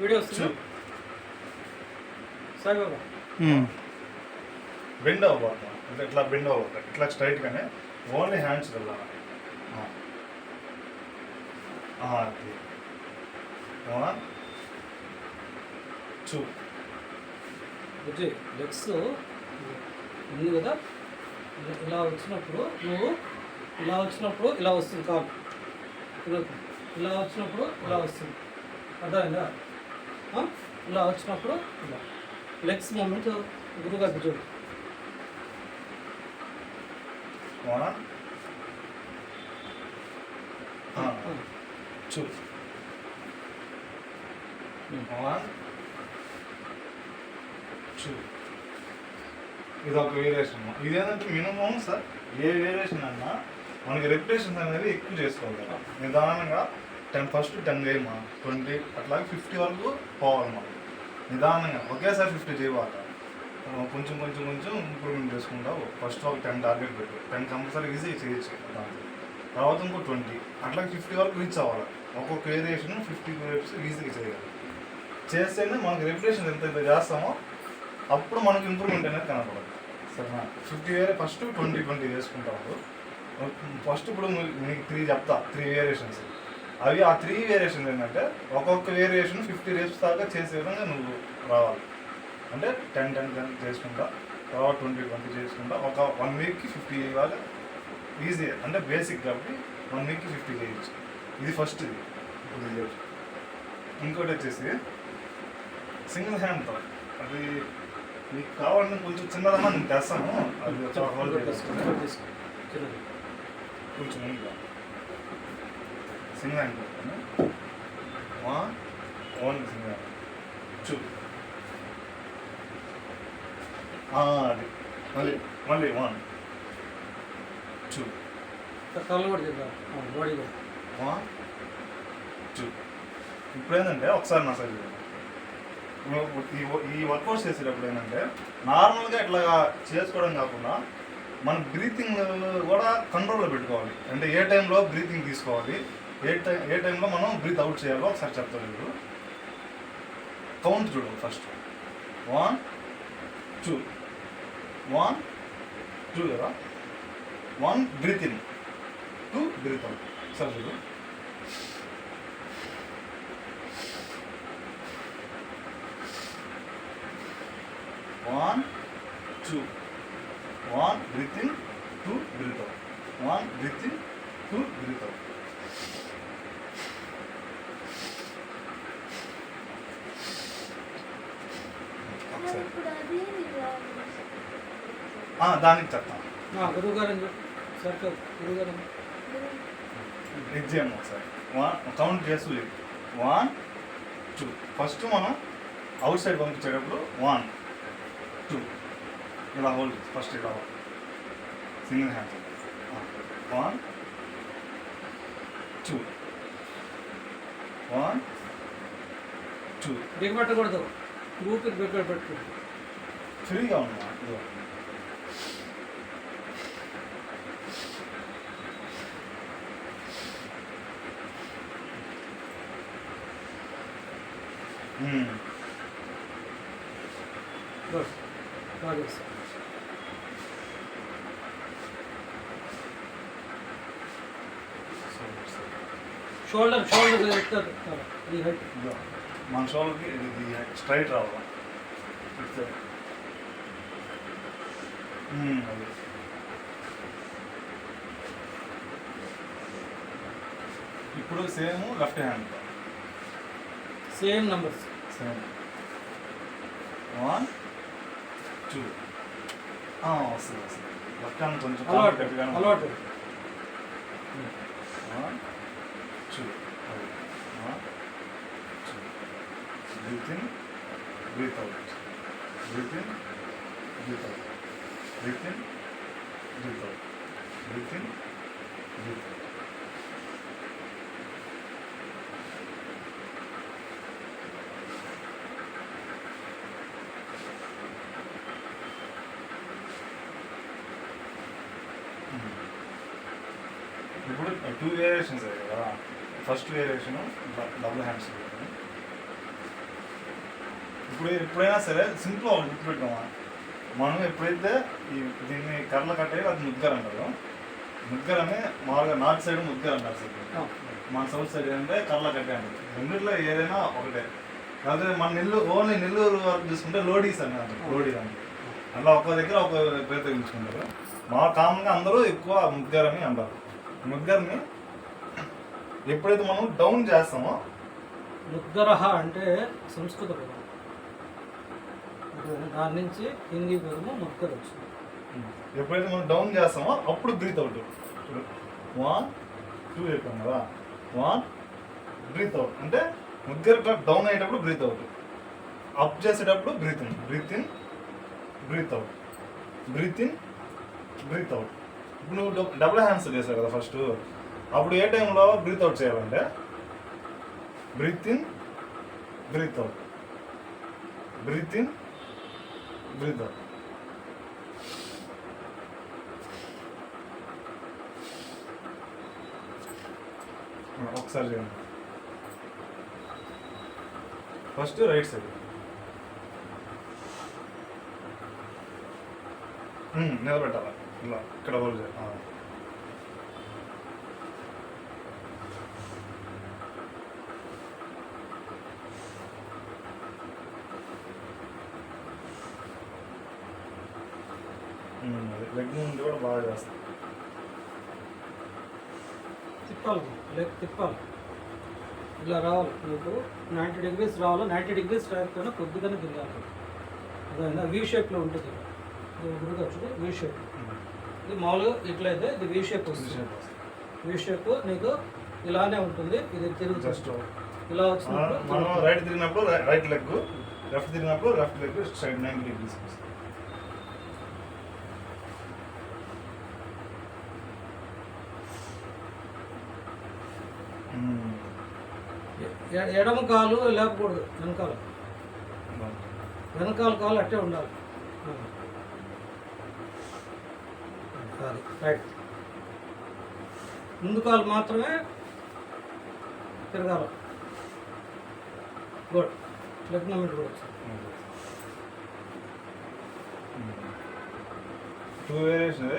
Video వస్తుంది? Saibaba bend అవ్వబోతుంది అంటే ఇట్లా బెండ్ అవ్వబోతుంది ఇట్లా స్ట్రైట్గానే ఓన్లీ హ్యాండ్స్ వెళ్ళాలి. అది. వన్ టూ విజయ్ లెగ్స్ ఉంది కదా? ఇలా- వచ్చినప్పుడు నువ్వు ఇలా వచ్చినప్పుడు ఇలా వస్తుంది కాలు. ఇలా ఇలా వచ్చినప్పుడు ఇలా వస్తుంది. అర్థమైందా? ఇలా వచ్చినప్పుడు ఇలా. లెగ్స్ మూమెంట్ గురుగా చూడు ఇది ఒక వేరియేషన్ ఇదేంటంటే మినిమం సార్ ఏ వేరియేషన్ అన్నా మనకి రెప్యుటేషన్ అనేది ఎక్కువ చేసుకోవాలి కదా. నిదానంగా టెన్ ఫస్ట్ టెన్ చేయమా ట్వంటీ అట్లాగే ఫిఫ్టీ వరకు పోవాలి మనం. నిదానంగా. ఒకేసారి ఫిఫ్టీ చేయాలి కొంచెం కొంచెం కొంచెం ఇంప్రూవ్మెంట్ చేసుకుంటావు ఫస్ట్ ఒక టెన్ టార్గెట్ పెట్టు. టెన్ కంపల్సరీ ఈజీ చేయొచ్చు దాంట్లో. తర్వాత ఇంకో ట్వంటీ. అట్లాగే ఫిఫ్టీ వరకు రీచ్ అవ్వాలి. ఒక్కొక్క వేరియేషన్ ఫిఫ్టీ రేప్స్ ఈజీగా చేయాలి. చేస్తేనే మనకి రెప్యుటేషన్ ఎంత ఎంత చేస్తామో అప్పుడు మనకి ఇంప్రూవ్మెంట్ అనేది కనపడదు. సరేనా? ఫిఫ్టీ వేరే ఫస్ట్ ట్వంటీ ట్వంటీ చేసుకుంటాము ఫస్ట్ ఇప్పుడు మీకు త్రీ చెప్తా. Three variations. అవి ఆ త్రీ వేరియేషన్స్ ఏంటంటే ఒక్కొక్క వేరియేషన్ ఫిఫ్టీ రేప్స్ దాకా చేసే విధంగా నువ్వు రావాలి అంటే టెన్ టెన్ టెన్ చేసుకుంటా తర్వాత ట్వంటీ ట్వంటీ చేసుకుంటా ఒక వన్ వీక్కి ఫిఫ్టీ ఇవ్వాలి ఈజీ అంటే బేసిక్ కాబట్టి వన్ వీక్కి ఫిఫ్టీ చేయొచ్చు ఇది ఫస్ట్ ఇది ఇప్పుడు. ఇంకోటి వచ్చేసి సింగిల్ హ్యాండ్తో అది మీకు కావాలంటే కొంచెం చిన్నదన్నా నేను తెస్తాను అది కొంచెం single hand one single hand two అది. మళ్ళీ మళ్ళీ వన్ టూ కళ్ళు కూడా చేద్దాం. బాడీ కూడా వన్ టూ ఇప్పుడు ఏంటంటే ఒకసారి నా. నువ్వు ఈ ఈ వర్కౌట్స్ చేసేటప్పుడు ఏంటంటే నార్మల్గా ఇట్లా చేసుకోవడం కాకుండా మన బ్రీతింగ్ కూడా కంట్రోల్లో పెట్టుకోవాలి. అంటే ఏ టైంలో బ్రీతింగ్ తీసుకోవాలి ఏ టైం ఏ టైంలో మనం బ్రీత్ అవుట్ చేయాలో ఒకసారి చెప్తారు మీరు కౌంట్ చూడు first one two one two కదా? One breathe in two breathe out sir చూడు. One two one breathe in two breathe out one breathe in two breathe out ఒకసారి. ఇప్పుడు అది ఆ, దానికి చెప్తాను. గురువు గారు అని చెప్పు సార్ గురువు గారు అని ఇది చేయండి ఒకసారి. వన్ కౌంట్ చేస్తూ వన్ టూ ఫస్ట్ మనం అవుట్ సైడ్ పంపించేటప్పుడు వన్ టూ ఇలా హోల్డ్ ఫస్ట్ ఇలా single hand one two one two బిగపెట్టకూడదు ఊపిరి బిగ పెట్టుకూడదు ఫ్రీగా ఉన్నా ఇదిగో. మ్మ్. బస్ బాగా చేస్తాం సూపర్, సూపర్. షోల్డర్ షోల్డర్ ఎత్తారు ఈ హైట్ ఇదిగో. మన షోల్డర్కి ఇది స్ట్రైట్ రావాలి ఇట్స్ మ్మ్, అది. ఇప్పుడు same left hand same numbers same one two వస్తుంది వస్తుంది లెఫ్ట్ హ్యాండ్ కొంచెం అలవాటు గట్టిగానే ఉంది. అలవాటు One, two. One, two. Breathe in, breathe out. Breathe in, breathe out. Breathe in, breathe out. Breathe in, breathe out. ఇప్పుడు టూ వేరియేషన్స్ కదా first variation double hands ఇప్పుడు ఎప్పుడైనా సరే సింపుల్ గుర్తుపెట్టుకోమా మనం ఎప్పుడైతే ఈ దీన్ని కర్రలు కట్టే అది ముద్గర్ అంటారు. ముద్గర్ అని మామూలుగా నార్త్ సైడ్ ముద్గర్ అంటారు సార్ మన సౌత్ సైడ్ అంటే కర్రలు కట్టే అంటారు. రెండిట్లో ఏదైనా ఒకటే. కాకపోతే మన నెల్లూరు ఓన్లీ నెల్లూరు వరకు చూసుకుంటే లోడీస్ అని అంటారు. లోడీ అని అట్లా ఒక్క దగ్గర ఒక పేరు తగ్గించుకుంటారు మా కామన్గా అందరూ ఎక్కువ ముద్గర్ అని అంటారు. ముద్గర్ని ఎప్పుడైతే మనం డౌన్ చేస్తామో ముద్గరహ అంటే సంస్కృత పదం. దాని నుంచి హిందీ పదము ముద్గర వచ్చింది. ఎప్పుడైతే మనం డౌన్ చేస్తామో అప్పుడు బ్రీత్ అవుట్. వన్ టూ చెప్పాం కదా. వన్ బ్రీత్ అవుట్ అంటే ముగ్గురు డౌన్ అయ్యేటప్పుడు బ్రీత్ అవుట్. అప్ చేసేటప్పుడు breathe in. Breathe in breathe out breathe in breathe out ఇప్పుడు నువ్వు డబుల్ హ్యాండ్స్ చేసావు కదా ఫస్ట్ అప్పుడు ఏ టైంలో బ్రీత్ అవుట్ చేయాలంటే? Breathe in breathe out breathe in breathe out ఒకసారి చేయండి. ఫస్ట్ రైట్ సైడ్ నిలబెట్టాలి. ఇలా ఇక్కడ అదే లెగ్ నుండి కూడా బాగా చేస్తాం. తిప్పాలి లెగ్ తిప్పాలి. ఇలా రావాలి. మీకు నైంటీ డిగ్రీస్ రావాలి? నైంటీ డిగ్రీస్ రాకపోయినా కొద్దిగానే తిరగాలి. అదే వీ షేప్లో ఉంటుంది. గురుగా చూడు వీ షేప్ ఇది మామూలుగా ఇట్లయితే ఇది వీ షేప్ వస్తుంది. వీ షేప్ నీకు ఇలానే ఉంటుంది. ఇది తిరుగుతుంది. జస్ట్ ఇలా వచ్చినప్పుడు మనం రైట్ తిరిగినప్పుడు రైట్ లెగ్ లెఫ్ట్ తిరిగినప్పుడు left leg side nine degrees ఎడమ కాలు లేకూడదు వెనకాల. వెనకాల కాలు అట్టే ఉండాలి. అది రైట్ ముందు కాలు మాత్రమే తిరగాలి. గుడ్ కూడా వచ్చింది two variation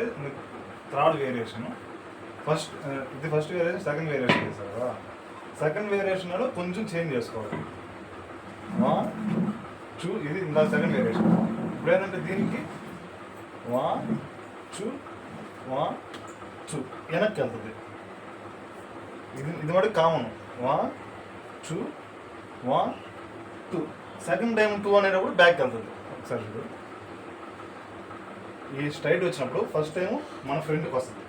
third variation first ఇది ఫస్ట్ వేరియేషన్ సెకండ్ వేరియేషన్ చేశారు. కదా సెకండ్ వేరియేషన్లో కొంచెం చేంజ్ చేసుకోవాలి. వన్ టూ ఇది ఇంకా సెకండ్ వేరియేషన్ ఇప్పుడు ఏంటంటే దీనికి? వన్ టూ వన్ టూ వెనక్కి వెళ్తుంది ఇది ఇది మటుకు common. One two one two second time two అనేటప్పుడు బ్యాక్ వెళ్తుంది ఒకసారి చూడు. ఈ స్ట్రైట్ వచ్చినప్పుడు ఫస్ట్ టైం మన ఫ్రంట్కి వస్తుంది.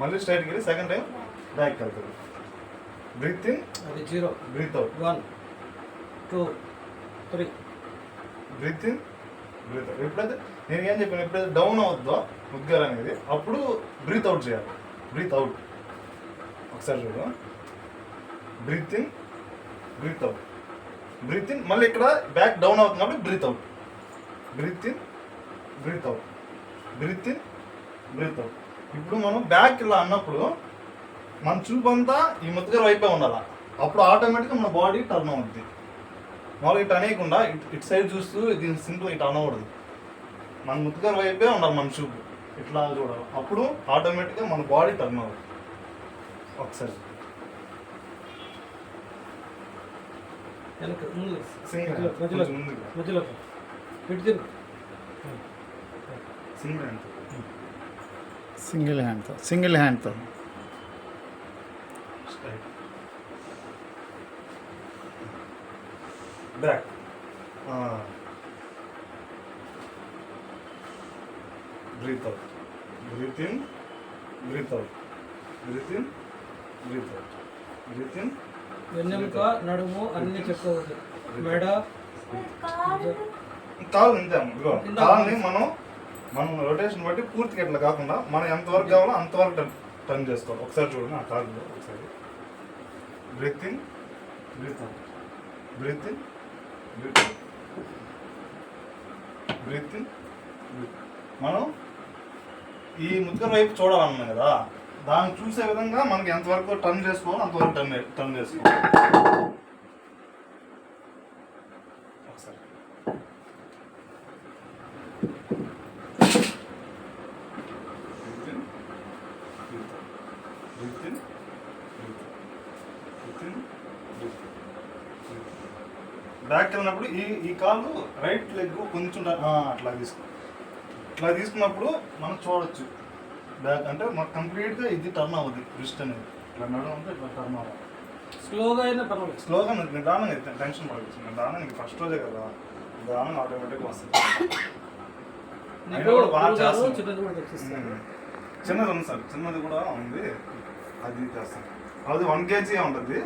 మళ్ళీ స్ట్రైట్కి వెళ్ళి సెకండ్ టైం బ్యాక్ వెళ్తుంది బ్రీత్ ఇన్ అది zero breath out one two three breath in breath out ఎప్పుడైతే నేను ఏం చెప్పాను? ఎప్పుడైతే డౌన్ అవుతుందో ఉద్గారం అనేది అప్పుడు బ్రీత్ అవుట్ చేయాలి. బ్రీత్ అవుట్ ఒకసారి చూడు. Breath in breath out breath in మళ్ళీ ఇక్కడ బ్యాక్ డౌన్ అవుతుంది కాబట్టి breath out breath in breath out breath in breath out ఇప్పుడు మనం బ్యాక్ ఇలా అన్నప్పుడు మన చూపంతా ఈ ముద్దుగారు వైపే ఉండాలి? అప్పుడు ఆటోమేటిక్గా మన బాడీ టర్న్ అవుతుంది మామూలుగా ఇటు అనేయకుండా ఇటు సైడ్ చూస్తూ దీని సింపుల్ ఇటు అనకూడదు. మన ముద్దగారు వైపే ఉండాలి మన చూపు. ఇట్లా చూడాలి. అప్పుడు ఆటోమేటిక్గా మన బాడీ టర్న్ అవుతుంది ఒకసారి. Single hand. సింగిల్ హ్యాండ్తో సింగిల్ హ్యాండ్తో back. Breath out breath in breath out breath in breath out breath in వెన్నెముక నడుము అన్ని చెప్పుకోవద్దు మెడ కాలు ఇంతే ఇదిగో కాల్ని మనం మనం రొటేషన్ బట్టి పూర్తిగా ఇట్లా కాకుండా మనం ఎంతవరకు కావాలో అంతవరకు టర్న్ టర్న్ చేసుకోవాలి. ఒకసారి చూడండి ఆ కాలు ఒకసారి. Breath in breath out breath in breath out breath in మనం ఈ ముద్దుగారు వైపు చూడాలన్నా కదా దాన్ని చూసే విధంగా మనకి ఎంతవరకు టర్న్ చేసుకోవాలి అంతవరకు టర్న్ టర్న్ చేసుకోవాలి. బ్యాక్ వెళ్ళినప్పుడు ఈ ఈ కాలు రైట్ లెగ్ కొంచెం అట్లా తీసుకో. ఇట్లా తీసుకున్నప్పుడు మనం చూడొచ్చు. బ్యాక్ అంటే మనకు కంప్లీట్గా ఇది టర్న్ అవ్వదు రిస్ట్ అనేది. ఇట్లా నడుము అంటే ఇట్లా టర్న్ అవ్వాలి. స్లోగా అయినా పర్వాలేదు. స్లోగా నిదానంగా అయితే టెన్షన్ పడవచ్చు నిదానంగా ఫస్ట్ రోజే కదా. నిదానంగా ఆటోమేటిక్గా వస్తుంది. నీకు అయినా కూడా బాగా గురువుగారు చేస్తున్నావు. చిన్నది ఉమ్. ఉంది సార్. చిన్నది కూడా ఉంది. అది చేస్తాం అది వన్ కేజీ ఉంటుంది.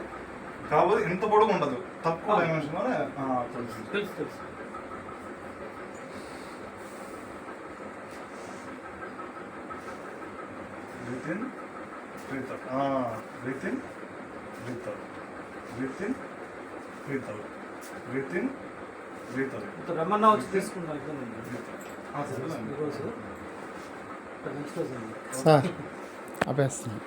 కాకపోతే ఇంత పొడుగు ఉండదు. తక్కువ ఆ. డైమెన్షన్లోనే తెలుసు తెలుసు తెలుసు. Breath in breath out breath in breath out breath in breath out breath in breath out ఇప్పుడు రమ్మన్నా వచ్చి అవుట్ సరే ఈరోజు ఆపేస్తున్నాను